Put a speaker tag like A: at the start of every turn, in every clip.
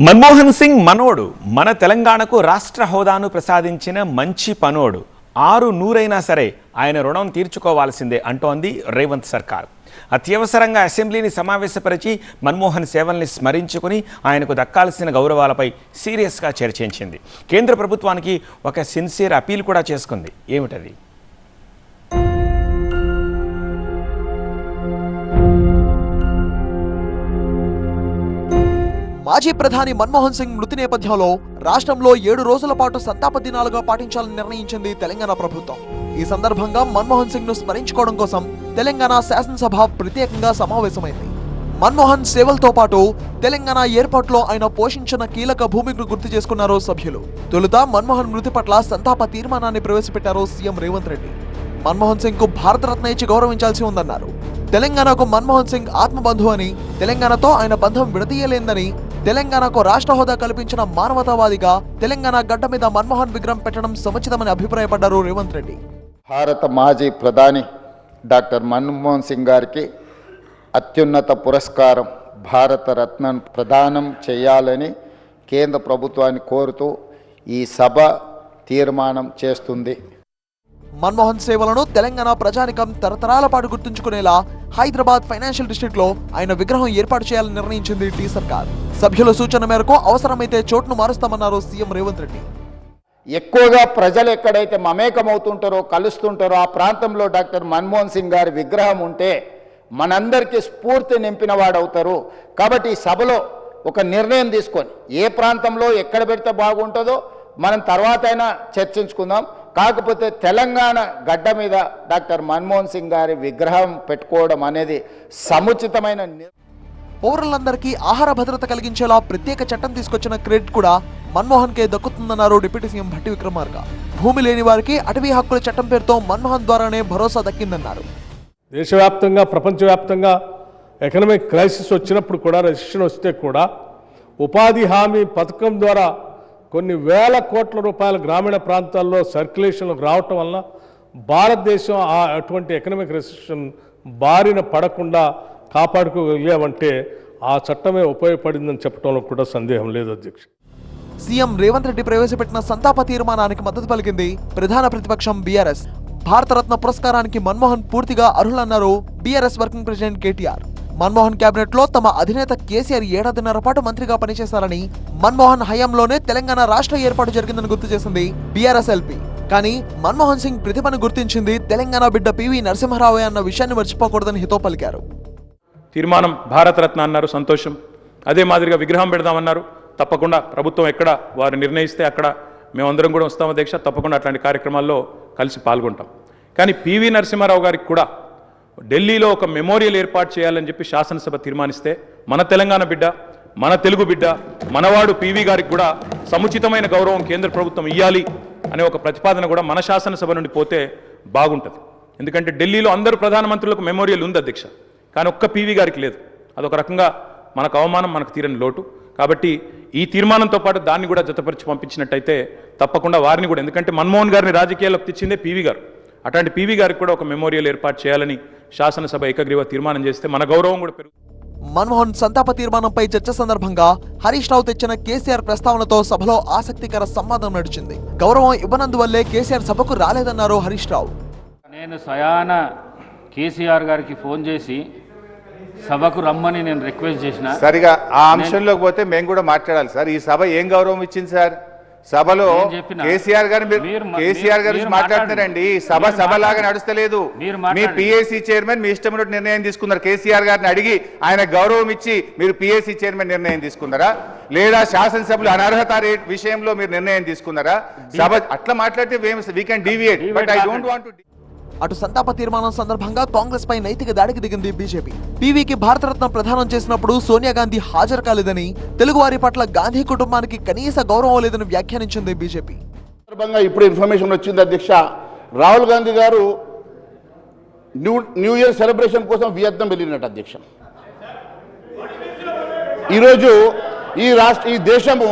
A: మన్మోహన్ సింగ్ మనోడు. మన తెలంగాణకు రాష్ట్ర హోదాను ప్రసాదించిన మంచి పనోడు. ఆరు నూరైనా సరే ఆయన రుణం తీర్చుకోవాల్సిందే అంటోంది రేవంత్ సర్కార్. అత్యవసరంగా అసెంబ్లీని సమావేశపరిచి మన్మోహన్ సేవల్ని స్మరించుకుని ఆయనకు దక్కాల్సిన గౌరవాలపై సీరియస్గా చర్చించింది. కేంద్ర ప్రభుత్వానికి ఒక సిన్సియర్ అపీల్ కూడా చేసుకుంది. ఏమిటది?
B: మాజీ ప్రధాని మన్మోహన్ సింగ్ మృతి నేపథ్యంలో రాష్ట్రంలో ఏడు రోజుల పాటు సంతాప దినాలుగా పాటించాలని నిర్ణయించింది తెలంగాణ ప్రభుత్వం. ఈ సందర్భంగా మన్మోహన్ సింగ్ను స్మరించుకోవడం కోసం తెలంగాణ శాసనసభ ప్రత్యేకంగా సమావేశమైంది. మన్మోహన్ సేవలతో పాటు తెలంగాణ ఏర్పాటులో ఆయన పోషించిన కీలక భూమికను గుర్తు చేసుకున్నారు సభ్యులు. తొలుత మన్మోహన్ మృతి పట్ల సంతాప తీర్మానాన్ని ప్రవేశపెట్టారు సీఎం రేవంత్ రెడ్డి. మన్మోహన్ సింగ్కు భారతరత్న ఇచ్చి గౌరవించాల్సి ఉందన్నారు. తెలంగాణకు మన్మోహన్ సింగ్ ఆత్మబంధు అని తెలంగాణతో ఆయన బంధం విడదీయలేందని తెలంగాణకు రాష్ట్ర హోదా కల్పించిన మానవతావాదిగా తెలంగాణ గడ్డ మీద మన్మోహన్ విగ్రహం పెట్టడం సముచితమని అభిప్రాయపడ్డారు రేవంత్ రెడ్డి.
C: భారత మాజీ ప్రధాని డాక్టర్ మన్మోహన్ సింగ్ గారికి అత్యున్నత పురస్కారం భారతరత్న ప్రదానం చేయాలని కేంద్ర ప్రభుత్వాన్ని కోరుతూ ఈ సభ తీర్మానం చేస్తుంది.
B: మన్మోహన్ సేవలను తెలంగాణ ప్రజానికం తరతరాల పాటు గుర్తుంచుకునేలా హైదరాబాద్ ఫైనాన్షియల్ డిస్ట్రిక్ట్లో ఆయన విగ్రహం ఏర్పాటు చేయాలని నిర్ణయించింది టీ సర్కార్. సభ్యుల సూచన మేరకు అవసరమైతే చోటును మారుస్తామన్నారు సీఎం రేవంత్ రెడ్డి.
C: ఎక్కువగా ప్రజలు ఎక్కడైతే మమేకమవుతుంటారో కలుస్తుంటారో ఆ ప్రాంతంలో డాక్టర్ మన్మోహన్ సింగ్ గారి విగ్రహం ఉంటే మనందరికీ స్ఫూర్తి నింపిన వాడవుతారు. కాబట్టి ఈ సభలో ఒక నిర్ణయం తీసుకొని ఏ ప్రాంతంలో ఎక్కడ పెడితే బాగుంటుందో మనం తర్వాత అయినా చర్చించుకుందాం. కాకపోతే తెలంగాణ గడ్డ మీద డాక్టర్ మన్మోహన్ సింగ్ గారి విగ్రహం పెట్టుకోవడం అనేది సముచితమైన
B: పౌరులందరికీ ఆహార భద్రత కలిగించేలా ప్రత్యేక చట్టం తీసుకొచ్చిన క్రెడిట్ కూడా మన్మోహన్ కే దక్కుతుందన్నారు డిప్యూటీ సీఎం భట్టి విక్రమార్క. భూమి లేని వారికి అటవీ హక్కుల చట్టం పేరుతో మన్మోహన్ ద్వారానే భరోసా దక్కిందన్నారు.
D: దేశవ్యాప్తంగా ప్రపంచవ్యాప్తంగా ఎకనామిక్ క్రైసిస్ వచ్చినప్పుడు కూడా రెసిషన్ వస్తే కూడా ఉపాధి హామీ పథకం ద్వారా కొన్ని వేల కోట్ల రూపాయల గ్రామీణ ప్రాంతాల్లో సర్క్యులేషన్లకు రావటం వలన భారతదేశం ఆ అటువంటి ఎకనామిక్ రెసిషన్ బారిన పడకుండా కాపాడుకోగలిగామంటే ఆ చట్టమే ఉపయోగపడిందని చెప్పడంలో కూడా సందేహం లేదు అధ్యక్ష.
B: సీఎం రేవంత్ రెడ్డి ప్రవేశపెట్టిన సంతాప తీర్మానానికి మద్దతు పలికింది ప్రధాన ప్రతిపక్షం బీఆర్ఎస్. భారతరత్న పురస్కారానికి మన్మోహన్ పూర్తిగా అర్హులన్నారు BRS working president KTR. Manmohan కేబినెట్లో తమ అధినేత కేసీఆర్ ఏడాదిన్నర పాటు మంత్రిగా పనిచేశారని మన్మోహన్ హయాంలోనే తెలంగాణ రాష్ట్ర ఏర్పాటు జరిగిందని గుర్తు చేసింది బీఆర్ఎస్ ఎల్పీ. కానీ మన్మోహన్ సింగ్ ప్రతిభను గుర్తించింది తెలంగాణ బిడ్డ పివి నరసింహరావు అన్న విషయాన్ని మర్చిపోకూడదని హితో పలికారు.
E: తీర్మానం భారతరత్న అన్నారు సంతోషం. అదే మాదిరిగా విగ్రహం పెడదామన్నారు. తప్పకుండా ప్రభుత్వం ఎక్కడ వారు నిర్ణయిస్తే అక్కడ. మేమందరం కూడా వస్తాం అధ్యక్ష తప్పకుండా అట్లాంటి కార్యక్రమాల్లో కలిసి పాల్గొంటాం. కానీ పివి నరసింహారావు గారికి కూడా ఢిల్లీలో ఒక మెమోరియల్ ఏర్పాటు చేయాలని చెప్పి శాసనసభ తీర్మానిస్తే మన తెలంగాణ బిడ్డ మన తెలుగు బిడ్డ మనవాడు పీవీ గారికి కూడా సముచితమైన గౌరవం కేంద్ర ప్రభుత్వం ఇవ్వాలి అనే ఒక ప్రతిపాదన కూడా మన శాసనసభ నుండి పోతే బాగుంటుంది. ఎందుకంటే ఢిల్లీలో అందరు ప్రధానమంత్రులకు మెమోరియల్ ఉంది అధ్యక్ష. కానీ ఒక్క పీవీ గారికి లేదు. అదొక రకంగా మనకు అవమానం మనకు తీరని లోటు. కాబట్టి ఈ తీర్మానంతో పాటు దాన్ని కూడా జతపరిచి పంపించినట్టయితే తప్పకుండా వారిని కూడా ఎందుకంటే మన్మోహన్ గారిని రాజకీయాల్లోకి తెచ్చిందే పీవీ గారు. అట్లాంటి పీవీ గారికి కూడా ఒక మెమోరియల్ ఏర్పాటు చేయాలని శాసనసభ ఏకగ్రీవ తీర్మానం చేస్తే మన గౌరవం కూడా పెరుగు.
B: మన్మోహన్ సంతాప తీర్మానంపై చర్చ సందర్భంగా హరీష్ రావు తెచ్చిన కేసీఆర్ ప్రస్తావనతో సభలో ఆసక్తికర సంవాదం నడిచింది. గౌరవం ఇవ్వనందువల్లే కేసీఆర్ సభకు రాలేదన్నారు హరీష్ రావు.
F: నేను స్వయాన కేసీఆర్ గారికి ఫోన్ చేసి సభకు రమ్మని నేను రిక్వెస్ట్ చేసిన.
G: సరిగా ఆ అంశంలోకి పోతే మేము కూడా మాట్లాడాలి సార్. ఈ సభ ఏం గౌరవం ఇచ్చింది సార్? సభలో కేసీఆర్ గారు కేసీఆర్ గారు మాట్లాడుతున్నారండి సభ సభ లాగా. నడుస్తలేదు. మీ. పిఎస్సి చైర్మన్ మీ ఇష్టం నిర్ణయం తీసుకున్నారు. కేసీఆర్ గారిని అడిగి ఆయన గౌరవం ఇచ్చి మీరు పిఎస్సి చైర్మన్ నిర్ణయం తీసుకున్నారా? లేదా శాసనసభ్యులు అనర్హత రేట్ విషయంలో మీరు నిర్ణయం తీసుకున్నారా? సభ అట్లా మాట్లాడితే we can deviate but I don't want
B: అటు సంతాప తీర్మానం సందర్భంగా కాంగ్రెస్ పై నైతిక దాడికి దిగింది బీజేపీ. పీవీకి భారతరత్న ప్రదానం చేసినప్పుడు సోనియా గాంధీ హాజరు కాలేదని తెలుగువారి పట్ల గాంధీ కుటుంబానికి కనీస గౌరవం లేదని వ్యాఖ్యానించింది బీజేపీ.
H: సందర్భంగా ఇప్పుడు ఇన్ఫర్మేషన్ వచ్చింది అధ్యక్ష. Rahul Gandhi garu new new year celebration కోసం వియత్నాం వెళ్ళినట్టు అధ్యక్ష. ఈరోజు ఈ రాష్ట్ర ఈ దేశము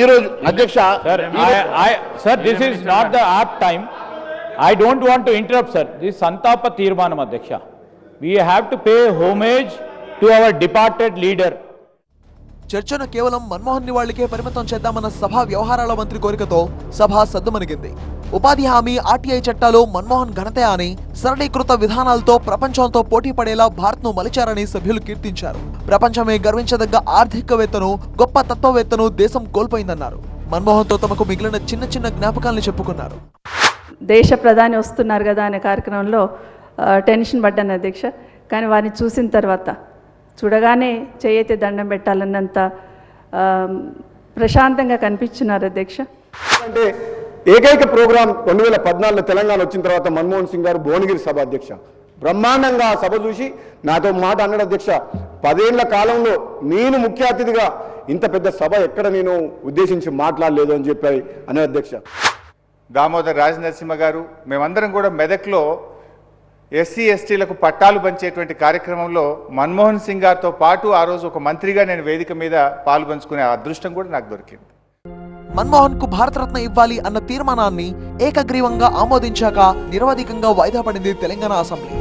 H: ఈరోజు అధ్యక్ష
I: Sir, I, I, sir, this is not I don't want to interrupt sir to సంతాప తీర్మానం అధ్యక్ష we have to pay homage to our departed leader
B: చర్చను కేవలం మన్మోహన్ నివాళికే పరిమితం చేద్దామన్న సభా వ్యవహారాల మంత్రి కోరికతో సభ సద్దుమణిగింది. ఉపాధి హామీ ఆర్టీఐ చట్టాలు మన్మోహన్ ఘనతే అని సరళీకృత విధానాలతో ప్రపంచంతో పోటీ పడేలా భారత్ను మలిచారని సభ్యులు కీర్తించారు. ప్రపంచమే గర్వించదగ్గ ఆర్థికవేత్తను గొప్ప తత్వవేత్తను దేశం కోల్పోయిందన్నారు. మన్మోహన్తో తమకు మిగిలిన చిన్న చిన్న జ్ఞాపకాల్ని చెప్పుకున్నారు.
J: దేశ ప్రధాని వస్తున్నారు కదా అనే కార్యక్రమంలో టెన్షన్ పడ్డాను అధ్యక్ష. కానీ వారిని చూసిన తర్వాత చూడగానే చేయైతే దండం పెట్టాలన్నంత ప్రశాంతంగా కనిపించున్నారు అధ్యక్ష.
K: అంటే ఏకైక ప్రోగ్రాం రెండు వేల పద్నాలుగులో తెలంగాణ వచ్చిన తర్వాత మన్మోహన్ సింగ్ గారు భువనగిరి సభ అధ్యక్ష. బ్రహ్మాండంగా ఆ సభ చూసి నాతో మాట అన్నాడు అధ్యక్ష. పదేళ్ళ కాలంలో నేను ముఖ్య అతిథిగా ఇంత పెద్ద సభ ఎక్కడ నేను ఉద్దేశించి మాట్లాడలేదు అని చెప్పాయి అనే అధ్యక్ష.
G: దామోదర్ రాజనరసింహ గారు మేమందరం కూడా మెదక్లో ఎస్సీ ఎస్టీలకు పట్టాలు పంచేటువంటి కార్యక్రమంలో మన్మోహన్ సింగ్ గారితో పాటు ఆ రోజు ఒక మంత్రిగా నేను వేదిక మీద పాల్పంచుకునే అదృష్టం కూడా నాకు దొరికింది.
B: మన్మోహన్కు భారతరత్న ఇవ్వాలి అన్న తీర్మానాన్ని ఏకగ్రీవంగా ఆమోదించాక నిరవధికంగా వాయిదా పడింది తెలంగాణ అసెంబ్లీ.